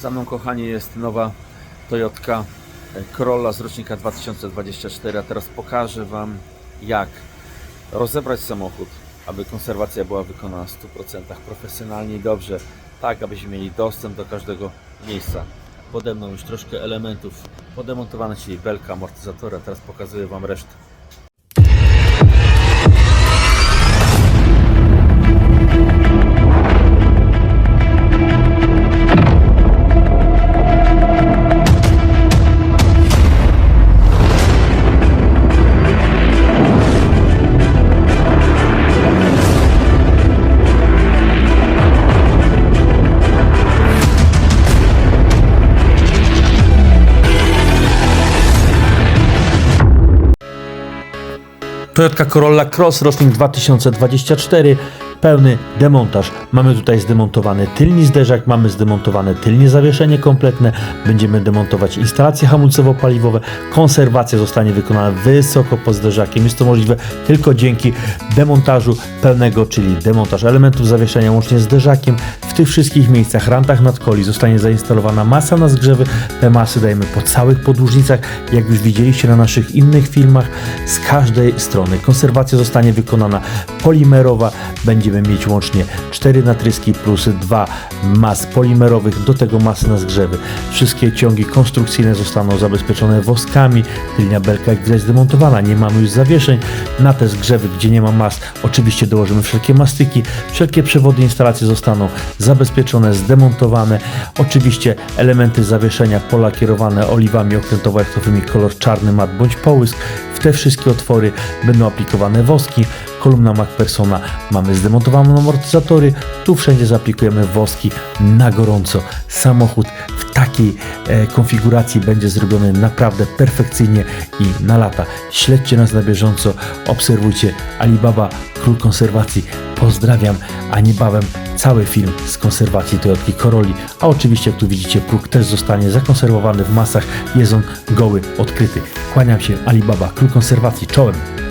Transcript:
Za mną, kochani, jest nowa Toyotka Corolla z rocznika 2024, a teraz pokażę Wam, jak rozebrać samochód, aby konserwacja była wykonana w 100% profesjonalnie i dobrze, tak abyśmy mieli dostęp do każdego miejsca. Pode mną już troszkę elementów podemontowane, czyli belka, amortyzatora, teraz pokazuję Wam resztę. Toyota Corolla Cross, rocznik 2024, pełny demontaż. Mamy tutaj zdemontowany tylny zderzak, mamy zdemontowane tylnie zawieszenie kompletne, będziemy demontować instalacje hamulcowo-paliwowe, konserwacja zostanie wykonana wysoko pod zderzakiem. Jest to możliwe tylko dzięki demontażu pełnego, czyli demontaż elementów zawieszenia łącznie z zderzakiem. Tych wszystkich miejscach, rantach nadkoli zostanie zainstalowana masa na zgrzewy. Te masy dajemy po całych podłużnicach, jak już widzieliście na naszych innych filmach, z każdej strony. Konserwacja zostanie wykonana polimerowa, będziemy mieć łącznie 4 natryski plus 2 mas polimerowych, do tego masy na zgrzewy. Wszystkie ciągi konstrukcyjne zostaną zabezpieczone woskami, tylnia belka jak zdemontowana, nie mamy już zawieszeń. Na te zgrzewy, gdzie nie ma mas, oczywiście dołożymy wszelkie mastyki, wszelkie przewody instalacji zostaną zabezpieczone, zdemontowane. Oczywiście elementy zawieszenia polakierowane oliwami okrętowo-jachtowymi kolor czarny mat bądź połysk. W te wszystkie otwory będą aplikowane woski. Kolumna MacPersona mamy zdemontowane amortyzatory. Tu wszędzie zaaplikujemy woski na gorąco. Samochód w takiej e, konfiguracji będzie zrobiony naprawdę perfekcyjnie i na lata. Śledźcie nas na bieżąco, obserwujcie Alibaba, król konserwacji. Pozdrawiam, a niebawem cały film z konserwacji Toyotki Corolli, a oczywiście jak tu widzicie próg też zostanie zakonserwowany w masach, jest on goły, odkryty. Kłaniam się, Alibaba, król konserwacji, czołem!